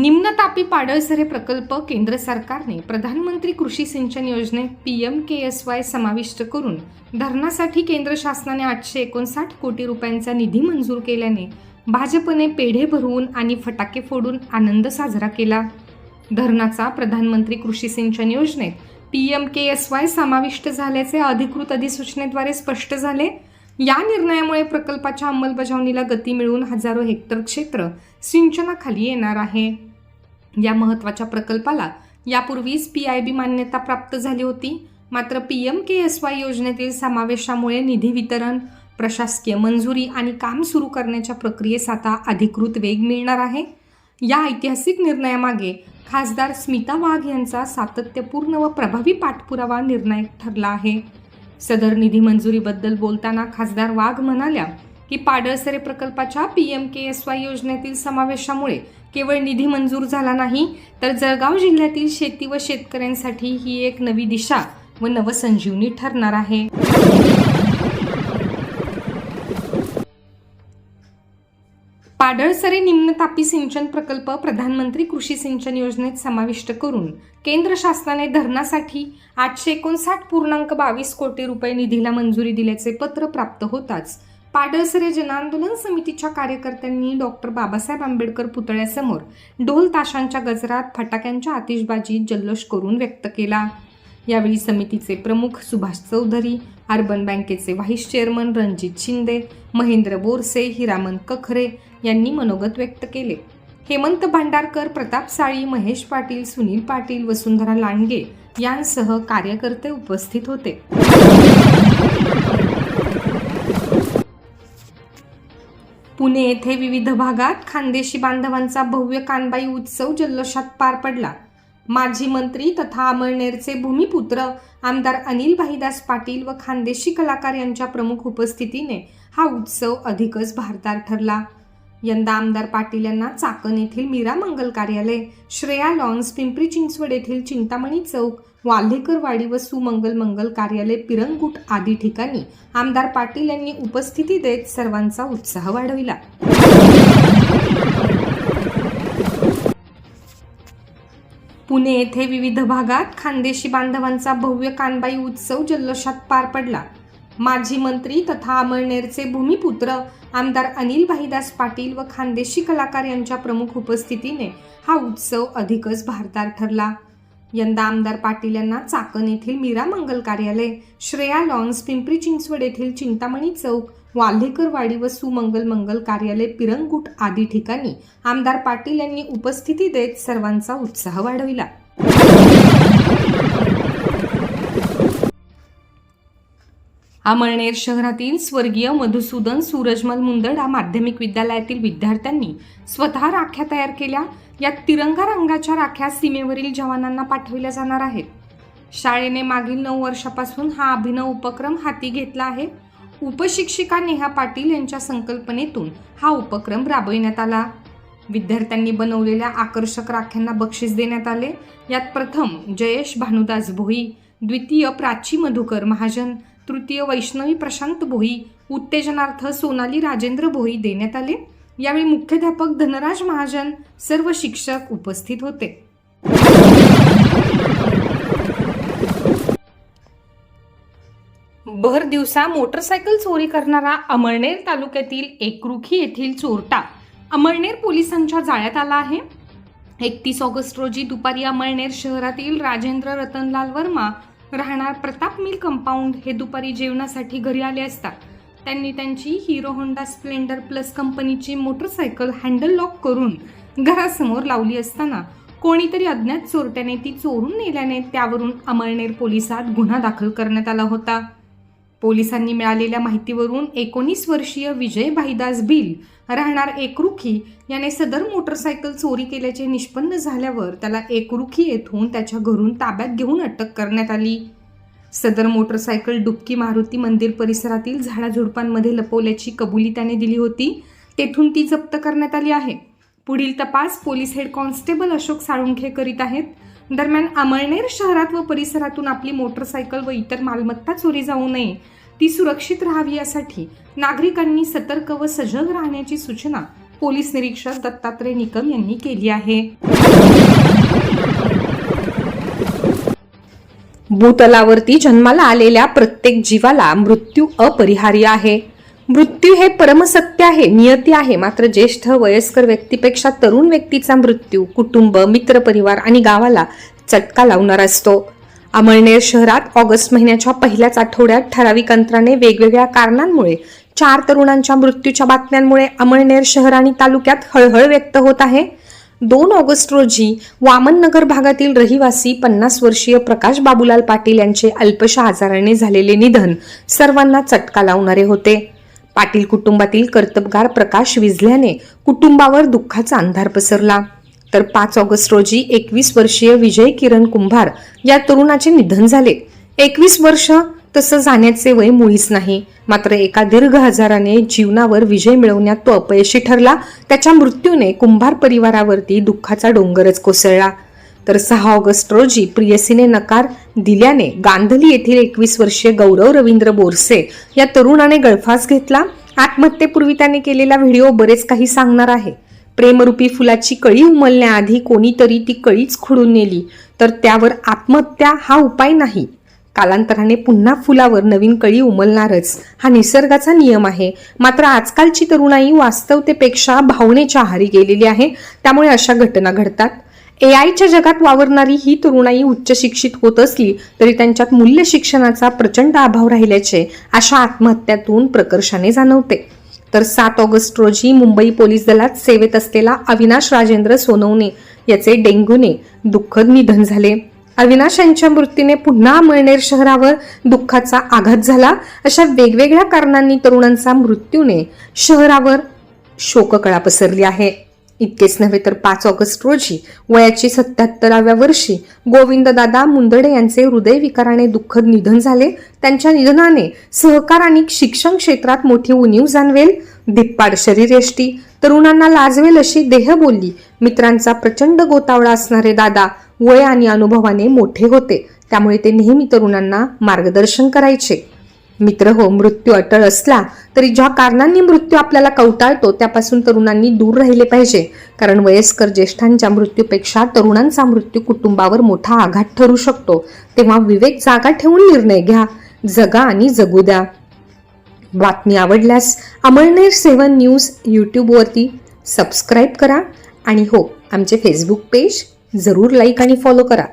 निम्नतापी पाडळसरे प्रकल्प केंद्र सरकारने प्रधानमंत्री कृषी सिंचन योजनेत P M K S Y समाविष्ट करून धरणासाठी केंद्र शासनाने आठशे एकोणसाठ कोटी रुपयांचा निधी मंजूर केल्याने भाजपने पेढे भरवून आणि फटाके फोडून आनंद साजरा केला. धरणाचा प्रधानमंत्री कृषी सिंचन योजनेत P M K S Y समाविष्ट झाल्याचे अधिकृत अधिसूचनेद्वारे स्पष्ट झाले. या निर्णयामुळे प्रकल्पाच्या अंमलबजावणीला गती मिळून हजारो हेक्टर क्षेत्र सिंचनाखाली येणार आहे. या महत्त्वाच्या प्रकल्पाला यापूर्वीच पी आय बी मान्यता प्राप्त झाली होती. मात्र P M K S Y योजनेतील समावेशामुळे निधी वितरण प्रशासकीय मंजुरी आणि काम सुरू करण्याच्या प्रक्रियेस आता अधिकृत वेग मिळणार आहे. या ऐतिहासिक निर्णयामागे खासदार स्मिता वाघ यांचा सातत्यपूर्ण व प्रभावी पाठपुरावा निर्णायक ठरला आहे. सदर निधी मंजुरीबद्दल बोलताना खासदार वाघ म्हणाल्या की पाडळसरे प्रकल्पाच्या P M K S Y योजनेतील समावेशामुळे केवळ निधी मंजूर झाला नाही तर जळगाव जिल्ह्यातील शेती व शेतकऱ्यांसाठी ही एक नवी दिशा व नवसंजीवनी ठरणार आहे. पाडळसरे निम्नतापी सिंचन प्रकल्प प्रधानमंत्री कृषी सिंचन योजनेत समाविष्ट करून केंद्र शासनाने धरणासाठी आठशे एकोणसाठ पूर्णांक बावीस कोटी रुपये निधीला मंजुरी दिल्याचे पत्र प्राप्त होताच पाडळसरे जनआंदोलन समितीच्या कार्यकर्त्यांनी डॉक्टर बाबासाहेब आंबेडकर पुतळ्यासमोर ढोल ताशांच्या गजरात फटाक्यांच्या आतिषबाजीत जल्लोष करून व्यक्त केला. यावेळी समितीचे प्रमुख सुभाष चौधरी अर्बन बँकेचे व्हाईस चेअरमन रणजित शिंदे महेंद्र बोरसे हिरामन कखरे यांनी मनोगत व्यक्त केले. हेमंत भांडारकर प्रताप साळी महेश पाटील सुनील पाटील वसुंधरा लांडगे यांसह कार्यकर्ते उपस्थित होते. पुणे येथे विविध भागात खानदेशी बांधवांचा भव्य कानबाई उत्सव जल्लोषात पार पडला. माजी मंत्री तथा अमळनेरचे भूमिपुत्र आमदार अनिल भाईदास पाटील व खानदेशी कलाकार यांच्या प्रमुख उपस्थितीने हा उत्सव अधिकच भारदार ठरला. यंदा आमदार पाटील यांना चाकण येथील मीरा मंगल कार्यालय श्रेया लॉन्स पिंपरी चिंचवड येथील चिंतामणी चौक वाल्हेकरवाडी व सुमंगल मंगल कार्यालय पिरंगुट आदी ठिकाणी आमदार पाटील यांनी उपस्थिती देत सर्वांचा उत्साह वाढविला. पुणे येथे विविध भागात खानदेशी बांधवांचा भव्य कानबाई उत्सव जल्लोषात पार पडला. माजी मंत्री तथा अमळनेरचे भूमिपुत्र आमदार अनिल भाईदास पाटील व खानदेशी कलाकार यांच्या प्रमुख उपस्थितीने हा उत्सव अधिकच भारदार ठरला. यंदा आमदार पाटील यांना चाकण येथील मीरा मंगल कार्यालय श्रेया लॉन्स पिंपरी चिंचवड येथील चिंतामणी चौक वाल्हेकरवाडी व सुमंगल मंगल कार्यालय पिरंगुट आदी ठिकाणी आमदार पाटील यांनी उपस्थिती देत सर्वांचा उत्साह वाढविला. अमळनेर शहरातील स्वर्गीय मधुसूदन सूरजमल मुंदडा माध्यमिक विद्यालयातील विद्यार्थ्यांनी स्वतः राख्या तयार केल्या. या तिरंगा रंगाच्या राख्या सीमेवरील जवानांना पाठविल्या जाणार आहेत. शाळेने मागील नऊ वर्षापासून हा अभिनव उपक्रम हाती घेतला आहे. उपशिक्षिका नेहा पाटील यांच्या संकल्पनेतून हा उपक्रम राबविण्यात आला. विद्यार्थ्यांनी बनवलेल्या आकर्षक राख्यांना बक्षीस देण्यात आले. यात प्रथम जयेश भानुदास भोई द्वितीय प्राची मधुकर महाजन तृतीय वैष्णवी प्रशांत भोई उत्तेजनार्थ सोनाली राजेंद्र भोई देण्यात आले. यावेळी मुख्याध्यापक धनराज महाजन सर्व शिक्षक उपस्थित होते. भर दिवसा मोटरसायकल चोरी करणारा अमळनेर तालुक्यातील एकरुखी येथील चोरटा अमळनेर पोलिसांच्या जाळ्यात आला आहे. एकतीस ऑगस्ट रोजी दुपारी अमळनेर शहरातील राजेंद्र रतनलाल वर्मा राहणार प्रताप मिल कंपाऊंड हे दुपारी जेवणासाठी घरी आले असता त्यांनी त्यांची हिरो होंडा स्प्लेंडर प्लस कंपनीची मोटरसायकल हँडल लॉक करून घरासमोर लावली असताना कोणीतरी अज्ञात चोरट्याने ती चोरून नेल्याने त्यावरून अमळनेर पोलिसात गुन्हा दाखल करण्यात आला होता. पोलिसांनी मिळालेल्या माहितीवरून एकोणीस वर्षीय विजय भाईदास भिल राहणार एकरुखी याने सदर मोटरसायकल चोरी केल्याचे निष्पन्न झाल्यावर त्याला एकरुखी येथून त्याच्या घरून ताब्यात घेऊन अटक करण्यात आली. सदर मोटरसायकल डुबकी मारुती मंदिर परिसरातील झाडाझुडपांमध्ये लपवल्याची कबुली त्याने दिली होती. तेथून ती जप्त करण्यात आली आहे. पुढील तपास police head constable Ashok Salunkhe करीत आहेत. दरम्यान अमळनेर शहरात व परिसरातून आपली मोटरसायकल व इतर मालमत्ता चोरी जाऊ नये. ती सुरक्षित राहावी यासाठी नागरिकांनी सतर्क व सजग राहण्याची सूचना पोलीस निरीक्षक दत्तात्रय निकम यांनी केली आहे. भूतलावरती जन्माला आलेल्या प्रत्येक जीवाला मृत्यू अपरिहार्य आहे. मृत्यू हे परमसत्य आहे नियती आहे. मात्र ज्येष्ठ वयस्कर व्यक्तीपेक्षा तरुण व्यक्तीचा मृत्यू कुटुंब मित्रपरिवार आणि गावाला चटका लावणार असतो. अमळनेर शहरात ऑगस्ट महिन्याच्या पहिल्याच आठवड्यात ठराविक अंतराने वेगवेगळ्या कारणांमुळे चार तरुणांच्या मृत्यूच्या बातम्यांमुळे अमळनेर शहर आणि तालुक्यात हळहळ व्यक्त होत आहे. दोन ऑगस्ट रोजी वामननगर भागातील रहिवासी पन्नास वर्षीय प्रकाश बाबूलाल पाटील यांचे अल्पशा आजाराने झालेले निधन सर्वांना चटका लावणारे होते. पाटील कुटुंबातील कर्तबगार प्रकाश विझल्याने कुटुंबावर दुःखाचा अंधार पसरला. तर पाच ऑगस्ट रोजी एकवीस वर्षीय विजय किरण कुंभार या तरुणाचे निधन झाले. एकवीस वर्ष तसं जाण्याचे वय मुळीच नाही. मात्र एका दीर्घ आजाराने जीवनावर विजय मिळवण्यात तो अपयशी ठरला. त्याच्या मृत्यूने कुंभार परिवारावरती दुःखाचा डोंगरच कोसळला. तर सहा ऑगस्ट रोजी प्रियसीने नकार दिल्याने गांधली येथील एकवीस वर्षीय गौरव रवींद्र बोरसे या तरुणाने गळफास घेतला. आत्महत्येपूर्वी त्याने केलेला व्हिडिओ बरेच काही सांगणार आहे. प्रेमरूपी फुलाची कळी उमलण्याआधी कोणीतरी ती कळीच खुडून नेली तर त्यावर आत्महत्या हा उपाय नाही. कालांतराने पुन्हा फुलावर नवीन कळी उमलणारच हा निसर्गाचा नियम आहे. मात्र आजकालची तरुणाई वास्तवतेपेक्षा भावनेच्या आहारी गेलेली आहे. त्यामुळे अशा घटना घडतात. ए आयच्या जगात वावरणारी ही तरुणाई उच्च शिक्षित होत असली तरी त्यांच्यात मूल्य शिक्षणाचा प्रचंड अभाव राहिल्याचे अशा आत्महत्यातून प्रकर्षाने जाणवते. तर सात ऑगस्ट रोजी मुंबई पोलीस दलात सेवेत असलेला अविनाश राजेंद्र सोनवणे याचे डेंग्यूने दुःखद निधन झाले. अविनाश यांच्या मृत्यूने पुन्हा मळनेर शहरावर दुःखाचा आघात झाला. अशा वेगवेगळ्या कारणांनी तरुणांचा मृत्यूने शहरावर शोककळा पसरली आहे. इतकेच नव्हे तर पाच ऑगस्ट रोजी वयाची सत्याहत्तराव्या वर्षी गोविंददादा मुंदडे यांचे हृदयविकाराने दुःखद निधन झाले. त्यांच्या निधनाने सहकार आणि शिक्षण क्षेत्रात मोठी उणीव जाणवेल. धिप्पाड शरीरयष्टी तरुणांना लाजवेल अशी देहबोली मित्रांचा प्रचंड गोतावळा असणारे दादा वय आणि अनुभवाने मोठे होते. त्यामुळे ते नेहमी तरुणांना मार्गदर्शन करायचे. मित्र हो मृत्यू अटळ असला तरी ज्या कारणांनी मृत्यू आपल्याला कवटाळतो त्यापासून तरुणांनी दूर राहिले पाहिजे. कारण वयस्कर ज्येष्ठांच्या मृत्यूपेक्षा तरुणांचा मृत्यू कुटुंबावर मोठा आघात ठरू शकतो. तेव्हा विवेक जागा ठेवून निर्णय घ्या. जगा आणि जगू द्या. बातमी आवडल्यास अमळनेर सेवन न्यूज यूट्यूबवरती सबस्क्राईब करा आणि हो आमचे फेसबुक पेज जरूर लाईक आणि फॉलो करा.